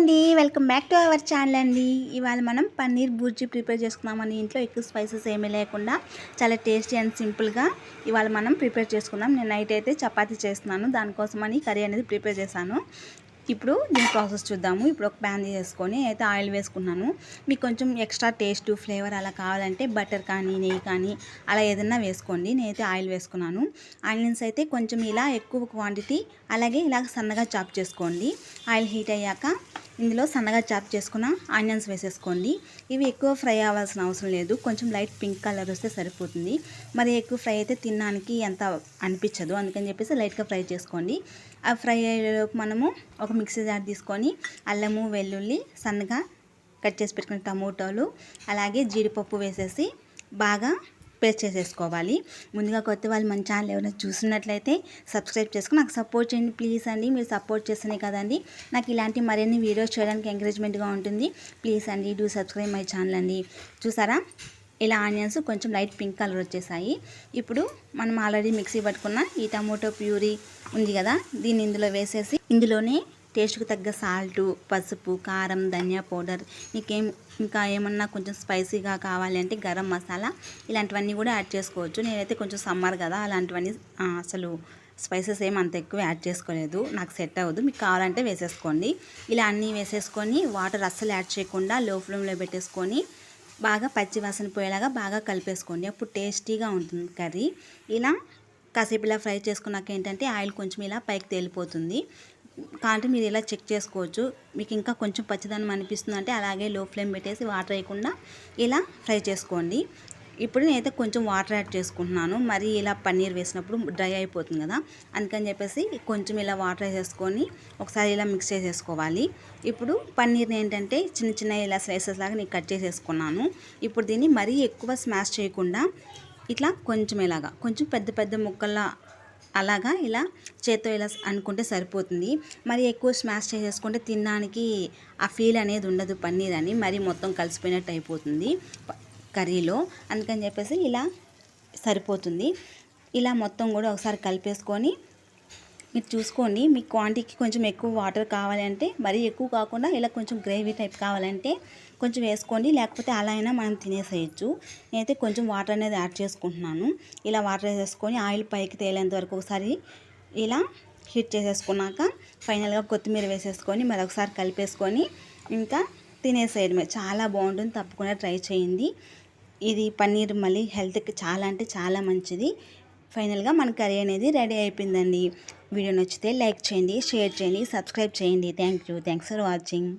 అండి welcome back to our channel అండి. ఇవాళ మనం పన్నీర్ బూర్జీ ప్రిపేర్ చేసుకున్నామని ఇంట్లో ఎక్కువ స్పైసెస్ ఏమీ లేకుండా చాలా టేస్టీ అండ్ సింపుల్గా ఇవాళ మనం ప్రిపేర్ చేసుకున్నాం నేను నైట్ అయితే చపాతీ చేస్తున్నాను. దానికోసమని కర్రీ అనేది ప్రిపేర్ చేశాను. ఇప్పుడు దీని ప్రాసెస్ చూద్దాము. ఇప్పుడు ఒక ప్యాన్ చేసుకొని అయితే ఆయిల్ వేసుకున్నాను. మీకు కొంచెం ఎక్స్ట్రా టేస్ట్ ఫ్లేవర్ అలా కావాలంటే బటర్ కానీ నెయ్యి కానీ అలా ఏదన్నా వేసుకోండి. నేనైతే ఆయిల్ వేసుకున్నాను. ఆనియన్స్ అయితే కొంచెం ఇలా ఎక్కువ క్వాంటిటీ అలాగే ఇలా సన్నగా చాప్ చేసుకోండి. ఆయిల్ హీట్ అయ్యాక ఇందులో సన్నగా చాప్ చేసుకున్న ఆనియన్స్ వేసేసుకోండి. ఇవి ఎక్కువ ఫ్రై అవ్వాల్సిన అవసరం లేదు. కొంచెం లైట్ పింక్ కలర్ వస్తే సరిపోతుంది. మరి ఎక్కువ ఫ్రై అయితే తినడానికి ఎంత అనిపించదు. అందుకని చెప్పేసి లైట్గా ఫ్రై చేసుకోండి. ఆ ఫ్రై అయ్యేలోపు మనము ఒక మిక్సీ జార్ తీసుకొని అల్లము వెల్లుల్లి సన్నగా కట్ చేసి పెట్టుకున్న టమోటాలు అలాగే జీడిపప్పు వేసేసి బాగా పేస్ట్ చేసేసుకోవాలి. ముందుగా కొత్త వాళ్ళు మన ఛానల్ ఎవరైనా చూసినట్లయితే సబ్స్క్రైబ్ చేసుకుని నాకు సపోర్ట్ చేయండి ప్లీజ్ అండి. మీరు సపోర్ట్ చేస్తేనే కదండి. నాకు ఇలాంటి మరిన్ని వీడియోస్ చేయడానికి ఎంకరేజ్మెంట్గా ఉంటుంది. ప్లీజ్ అండి డూ సబ్స్క్రైబ్ మై ఛానల్ అండి. చూసారా? ఇలా ఆనియన్స్ కొంచెం లైట్ పింక్ కలర్ వచ్చేసాయి. ఇప్పుడు మనం ఆల్రెడీ మిక్సీ పట్టుకున్న ఈ టమోటో ప్యూరీ ఉంది కదా దీన్ని ఇందులో వేసేసి ఇందులోనే టేస్ట్కి తగ్గ సాల్ట్ పసుపు కారం ధనియా పౌడర్ మీకేం ఇంకా ఏమన్నా కొంచెం స్పైసీగా కావాలి అంటే గరం మసాలా ఇలాంటివన్నీ కూడా యాడ్ చేసుకోవచ్చు. నేనైతే కొంచెం సమ్మర్ కదా అలాంటివన్నీ అసలు స్పైసెస్ ఏం అంత ఎక్కువ యాడ్ చేసుకోలేదు. నాకు సెట్ అవ్వదు. మీకు కావాలంటే వేసేసుకోండి. ఇలా అన్నీ వేసేసుకొని వాటర్ అస్సలు యాడ్ చేయకుండా లో ఫ్లేమ్లో పెట్టేసుకొని బాగా పచ్చి వాసన పోయేలాగా బాగా కలిపేసుకోండి. అప్పుడు టేస్టీగా ఉంటుంది కర్రీ. ఇలా కాసేపు ఇలా ఫ్రై చేసుకున్నాక ఏంటంటే ఆయిల్ కొంచెం ఇలా పైకి తేలిపోతుంది. కాబట్టి మీరు ఇలా చెక్ చేసుకోవచ్చు. మీకు ఇంకా కొంచెం పచ్చదనం అనిపిస్తుంది అంటే అలాగే లో ఫ్లేమ్ పెట్టేసి వాటర్ వేయకుండా ఇలా ఫ్రై చేసుకోండి. ఇప్పుడు నేనైతే కొంచెం వాటర్ యాడ్ చేసుకుంటున్నాను. మరి ఇలా పన్నీర్ వేసినప్పుడు డ్రై అయిపోతుంది కదా. అందుకని చెప్పేసి కొంచెం ఇలా వాటర్ వేసేసుకొని ఒకసారి ఇలా మిక్స్ చేసేసుకోవాలి. ఇప్పుడు పన్నీర్ని ఏంటంటే చిన్న చిన్న ఇలా స్లైసెస్ లాగా నేను కట్ చేసేసుకున్నాను. ఇప్పుడు దీన్ని మరీ ఎక్కువ స్మాష్ చేయకుండా ఇట్లా కొంచెం ఇలాగా కొంచెం పెద్ద పెద్ద ముక్కల్లా అలాగా ఇలా చేత్తో ఇలా అనుకుంటే సరిపోతుంది. మరి ఎక్కువ స్మాష్ చేసేసుకుంటే తినడానికి ఆ ఫీల్ అనేది ఉండదు పన్నీర్ అని. మరి మొత్తం కలిసిపోయినట్టు అయిపోతుంది కర్రీలో. అందుకని చెప్పేసి ఇలా సరిపోతుంది. ఇలా మొత్తం కూడా ఒకసారి కలిపేసుకొని మీరు చూసుకోండి. మీ క్వాంటిటీకి కొంచెం ఎక్కువ వాటర్ కావాలంటే మరీ ఎక్కువ కాకుండా ఇలా కొంచెం గ్రేవీ టైప్ కావాలంటే కొంచెం వేసుకోండి. లేకపోతే అలా అయినా మనం తినేసేయచ్చు. నేనైతే కొంచెం వాటర్ అనేది యాడ్ చేసుకుంటున్నాను. ఇలా వాటర్ వేసేసుకొని ఆయిల్ పైకి తేలేంత వరకు ఒకసారి ఇలా హీట్ చేసేసుకున్నాక ఫైనల్గా కొత్తిమీర వేసేసుకొని మరొకసారి కలిపేసుకొని ఇంకా తినేసేయడమే. చాలా బాగుంటుంది. తప్పకుండా ట్రై చేయండి. ఇది పన్నీర్ మళ్ళీ హెల్త్కి చాలా అంటే చాలా మంచిది. ఫైనల్గా మన కర్రీ అనేది రెడీ అయిపోయిందండి. వీడియో నచ్చితే లైక్ చేయండి షేర్ చేయండి సబ్స్క్రైబ్ చేయండి. Thank you thanks for watching